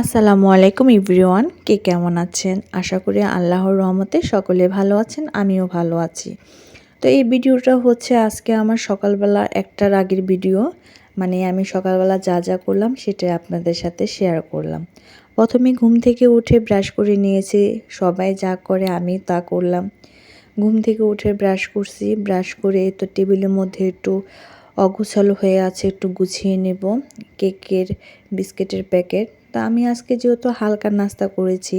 আসসালামু আলাইকুম ইভরিওয়ান কে কেমন আছেন? আশা করি আল্লাহর রহমতে সকলে ভালো আছেন, আমিও ভালো আছি। তো এই ভিডিওটা হচ্ছে আজকে আমার সকালবেলা একটার আগের ভিডিও মানে আমি সকালবেলা যা যা করলাম সেটা আপনাদের সাথে শেয়ার করলাম। প্রথমে ঘুম থেকে উঠে ব্রাশ করে নিয়েছি, সবাই যা করে আমি তা করলাম। ঘুম থেকে উঠে ব্রাশ করছি ব্রাশ করে তো টেবিলের মধ্যে একটু অগুছালো হয়ে আছে, একটু গুছিয়ে নেব। কেকের, বিস্কিটের প্যাকেট তা আমি আজকে যেহেতু হালকা নাস্তা করেছি,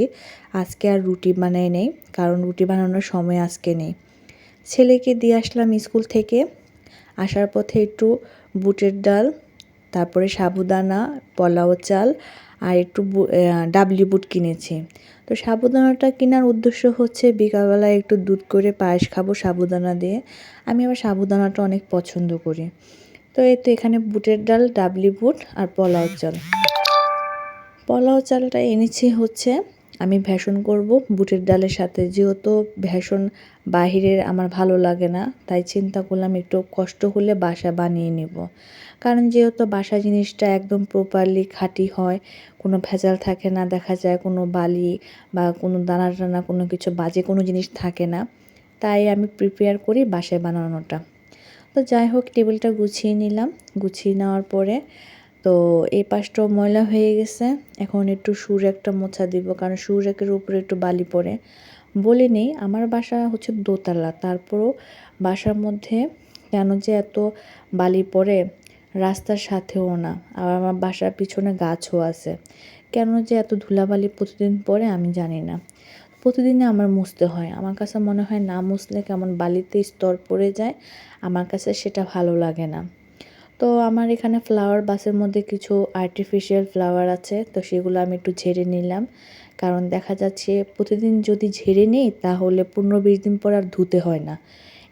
আজকে আর রুটি বানাই নেই, কারণ রুটি বানানোর সময় আজকে নেই। ছেলেকে দিয়ে আসলাম স্কুল থেকে, আসার পথে একটু বুটের ডাল, তারপরে সাবুদানা, পোলাও চাল, আর একটু ডাবলি বুট কিনেছি। তো সাবুদানাটা কেনার উদ্দেশ্য হচ্ছে বিকালবেলায় একটু দুধ করে পায়েস খাব সাবুদানা দিয়ে। আমি আবার সাবুদানাটা অনেক পছন্দ করি। তো এই তো এখানে বুটের ডাল, ডাবলি বুট আর পোলাও চাল। পোলাও চালটা এনেছি হচ্ছে। আমি ভ্যাসন করব, বুটের ডালের সাথে। যেহেতু ভ্যাসন বাহিরের আমার ভালো লাগে না, তাই চিন্তা করলাম একটু কষ্ট হলে বাসা বানিয়ে নেব। কারণ যেহেতু বাসা জিনিসটা একদম প্রপারলি খাঁটি হয়, কোনো ভেজাল থাকে না, দেখা যায় কোনো বালি বা কোনো দানা টানা কোনো কিছু বাজে কোনো জিনিস থাকে না, তাই আমি প্রিপেয়ার করি বাসায় বানানোটা। তো যাই হোক, টেবিলটা গুছিয়ে নিলাম। গুছিয়ে নেওয়ার পরে তো এই পাশটাও ময়লা হয়ে গেছে। এখন একটু সুর একটা মোছা দিব, কারণ সুর একের উপরে একটু বালি পড়ে। বলে নেই, আমার বাসা হচ্ছে দোতলা, তারপরও বাসার মধ্যে কেন যে এত বালি পড়ে রাস্তার সাথেও না। আর আমার বাসার পিছনে গাছও আছে। কেন যে এত ধুলাবালি প্রতিদিন পরে আমি জানি না। প্রতিদিনে আমার মুছতে হয়। আমার কাছে মনে হয় না মুছলে কেমন বালিতে স্তর পড়ে যায়। আমার কাছে সেটা ভালো লাগে না। তো আমার এখানে ফ্লাওয়ার বাসের মধ্যে কিছু আর্টিফিশিয়াল ফ্লাওয়ার আছে, তো সেগুলো আমি একটু ঝেড়ে নিলাম। কারণ দেখা যাচ্ছে প্রতিদিন যদি ঝেড়ে নিই, তাহলে পনেরো বিশ দিন পর আর ধুতে হয় না।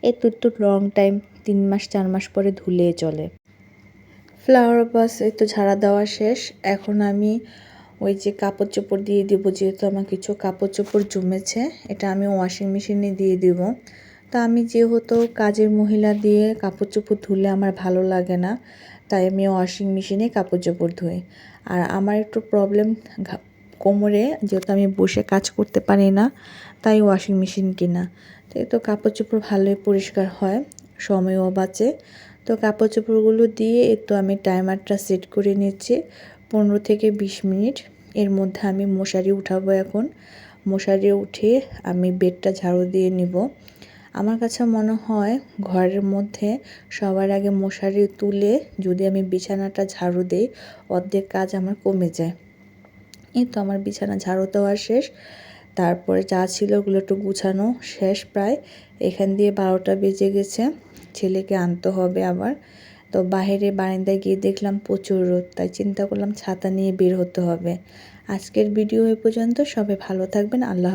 এই তো একটু লং টাইম তিন মাস, চার মাস পরে ধুলে চলে। ফ্লাওয়ার বাস এই তো ঝাড়া দেওয়া শেষ। এখন আমি ওই যে কাপড় চোপড় দিয়ে দেবো, যেহেতু আমার কিছু কাপড় চোপড় জমেছে, এটা আমি ওয়াশিং মেশিনে দিয়ে দিব। তা আমি যেহেতু কাজের মহিলা দিয়ে কাপড় চোপড় ধুলে আমার ভালো লাগে না, তাই আমি ওয়াশিং মেশিনে কাপড় চোপড় ধুই। আর আমার একটু প্রবলেম কোমরে, যেহেতু আমি বসে কাজ করতে পারি না, তাই ওয়াশিং মেশিন কিনা। তাই তো কাপড় চোপড় ভালোই পরিষ্কার হয়, সময়ও বাঁচে। তো কাপড় চোপড়গুলো দিয়ে একটু আমি টাইমারটা সেট করে নিচ্ছি, পনেরো থেকে বিশ মিনিট। এর মধ্যে আমি মশারি উঠাবো এখন। মশারি উঠে আমি বেডটা ঝাড়ু দিয়ে নিব। আমার কাছে মনে হয় ঘরের মধ্যে সবার আগে মশারি তুলে যদি আমি বিছানাটা ঝাড়ু দিই, অর্ধেক কাজ আমার কমে যায়। এই তো আমার বিছানা ঝাড়ু দেওয়া শেষ। তারপরে যা ছিল ওগুলো একটু গুছানো শেষ প্রায়। এখান দিয়ে বারোটা বেজে গেছে। ছেলেকে আনতে হবে আবার। তো বাহিরে বারান্দায় গিয়ে দেখলাম প্রচুর রোদ, তাই চিন্তা করলাম ছাতা নিয়ে বের হতে হবে। আজকের ভিডিও এ পর্যন্ত। সবাই ভালো থাকবেন। আল্লাহ